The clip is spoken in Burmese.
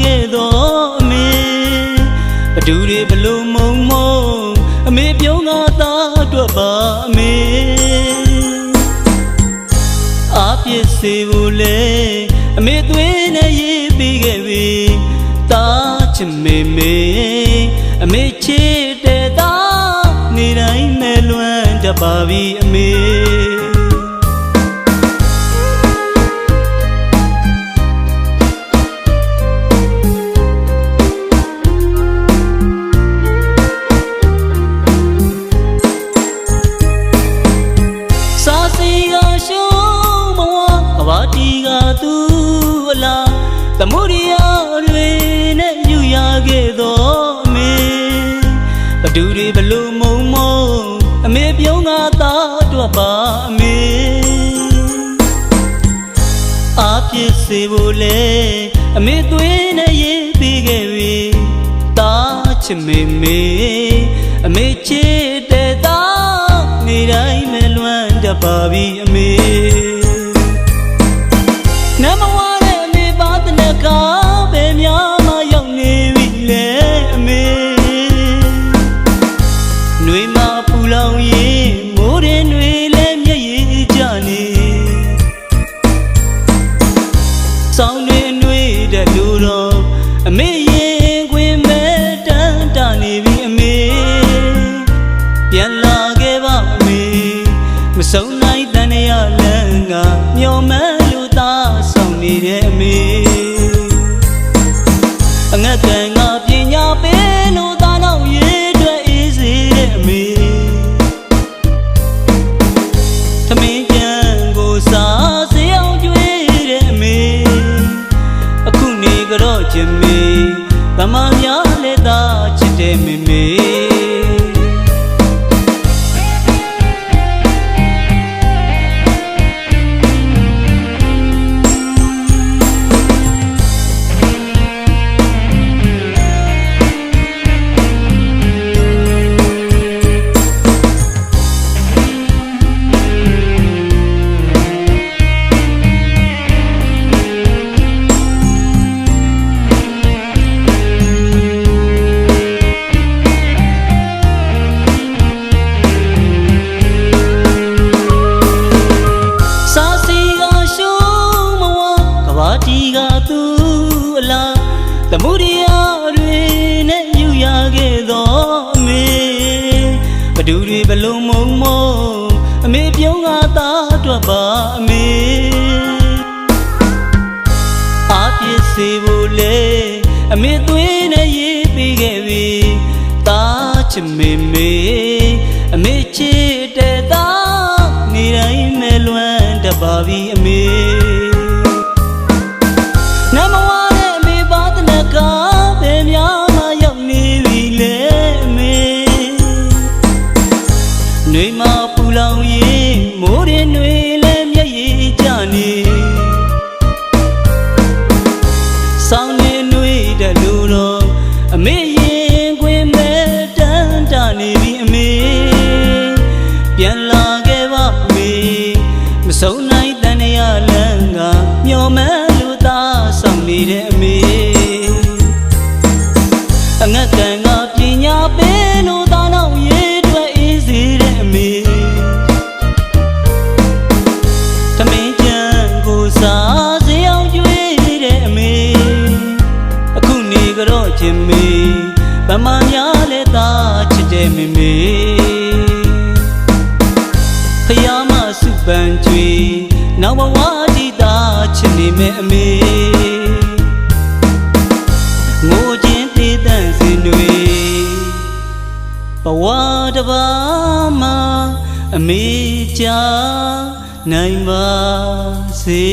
ခဲ့သောအမေဘဒူတွေဘလို့မုံမုံအမေပြုံးကားသားအတွက်ပါအမေအပြစ်စေဘူးလေအမေသွေးနဲ့ရေးပြီးခဲ့ပြီတာချင်မေမေအမေချစ်တဲ့သားနေတိုင်းမဲ့လွမ်းတတ်ပါပြီအမေ သမုဒိယတွေနဲ့ယူရခဲ့တော့အမေဘဒူတွေဘလို့မုံမုံအမေပြုံးကသားအတွက်ပါအမေအပြစ်စေဖို့လေအမေသွေးနဲ့ရေးပြီးခဲ့ပြီတာချစ်မေမေအမေချစ်တဲ့သားနေတိုင်းမဲ့လွမ်းတတ်ပါပြီအမေနမ မပူလောင်ရင်မိုးရင်တွေလည်းမျက်ရည်ကြနေစောင်းတွေနှွေးတဲ့လူတော်အမေရင်ခွင်မဲ့တန်းတနေပြီအမေပြန်လာခဲ့ပါအမေမဆုံးနိုင်တန်ရလန်းကမျောမှန်းလူသားဆောင်နေတဲ့အမေ တမများလက်သာချစ်တဲ့မေမေစာ သူအလားသမုဒိယတွေနဲ့ယူရခဲ့တော့အမေဘဒူတွေဘလုံးမုံမုံအမေပြုံးကသားအတွက်ပါအမေအပြစ်စေဖို့လေအမေသွေးနဲ့ရေးပြီးခဲ့ပြီတာချစ်မေမေအမေချစ်တဲ့သားနေတိုင်းမဲ့လွမ်းတတ်ပါပြီအမေ င်ရင်မိုးရင်တွေလည်းမျက်ရည်ကျနေစောင်းနေနှွေးတဲ့လူတော်အမေရင်ခွင်မဲ့တန်းတနေပြီအမေပြန်လာခဲ့ပါအမေမဆုံးနိုင်တန်ရလန်းကမျောမဲလူသားဆောင်နေတဲ့အမေအငတ်တန်ကပညာပေး နောက်ဘဝဒီသားချစ်နေမဲ့အမေငိုခြင်းတည်တန့်စင်တွေဘဝတစ်ပါးမှာအမေချာနိုင်ပါစေ